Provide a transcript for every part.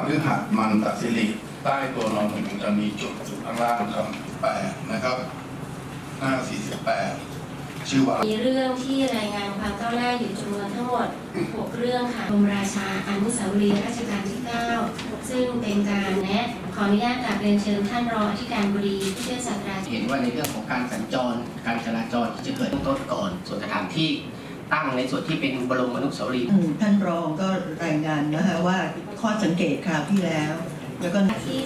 พฤหัสมันตสิริใต้ตัวนอนหนูจะมีจุดอยู่ข้างล่างครับแปดนะครับ หน้าสี่สิบแปดชื่อว่า มีเรื่องที่รายงานความก้าวหน้าอยู่จำนวนทั้งหมด 6 เรื่องค่ะกรมราชาอนุสาวรีย์รัชกาลที่ 9 ซึ่งเป็นการแนะขออนุญาตกราบเรียนเชิญท่านรองอธิการบดีผู้ช่วยศาสตราจารย์เห็นว่าในเรื่องของการสัญจร การจราจรที่จะเกิดเบื้องต้นก่อนส่วนสถานที่ ตั้งในส่วนที่เป็นบรมอนุสาวรีย์ท่านท่านรองก็รายงานนะคะว่าข้อสังเกตคราวที่แล้ว แล้วก็ ที่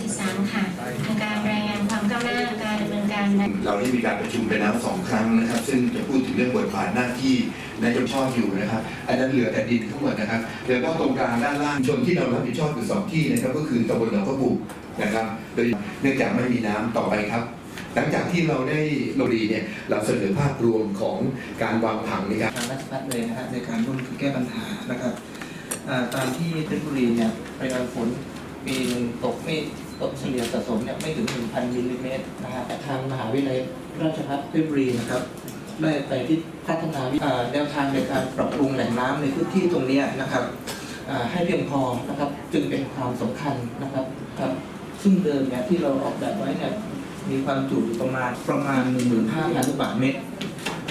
3.3 ค่ะเป็นการรายงานความก้าวหน้าการดำเนินการในเราได้มีการประชุมไปแล้วสองครั้งนะครับ ซึ่งจะพูดถึงเรื่องบทบาทหน้าที่นายกชอบอยู่นะครับ อันนั้นเหลือแต่ดินทั้งหมดนะครับเหลือก็ตรงกลางด้านล่างชนที่เรารับผิดชอบอยู่สองที่นะครับก็คือตำบลหนองกระบุกนะครับโดยเนื่องจากไม่มีน้ำต่อไปครับ หลังจากที่เราได้ลงดีเนี่ยเราเสนอภาพรวมของการวางผังในการทางราชพัฒเลยนะฮะในการร่วมแก้ปัญหานะครับตามที่เพชรบุรีเนี่ยปริมาณฝนปีหนึ่งตกไม่ตกเฉลี่ยสะสมเนี่ยไม่ถึง 1,000มิลลิเมตรนะฮะแต่ทางมหาวิทยาลัยราชภัฏเพชรบุรีนะครับได้ไปที่พัฒนาวิอ่าแนวทางในการปรับปรุงแหล่งน้ำในพื้นที่ตรงนี้นะครับให้เพียงพอนะครับจึงเป็นความสำคัญนะครับครับซึ่งเดิมเนี่ยที่เราออกแบบไว้เนี่ย มีความจุอยู่ประมาณประมาณ 15,000 ลูกบาศก์เมตร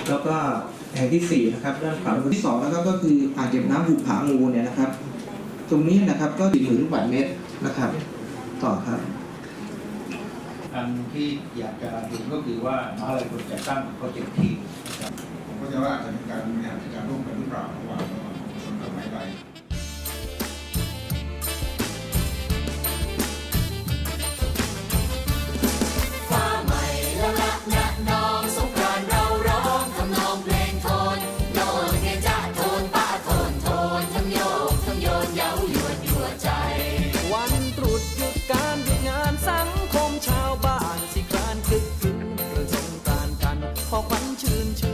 แล้วก็แห่งที่4นะครับเรื่องขวาที่2นะครับก็คืออ่างเก็บน้ำหุบผางูเนี่ยนะครับ ตรงนี้นะครับก็ติดหมื่นลูกบาทเมตรนะครับ ต่อครับอันที่อยากจะเห็นก็คือว่ามาอะยรคนจะตั้งโปรเจกต์ทีมผมก็จะว่าอาจจะมีการบริหารจัการร่วมกันหรือเปล่าระหว่างสำหรับไม้ใบ chân chân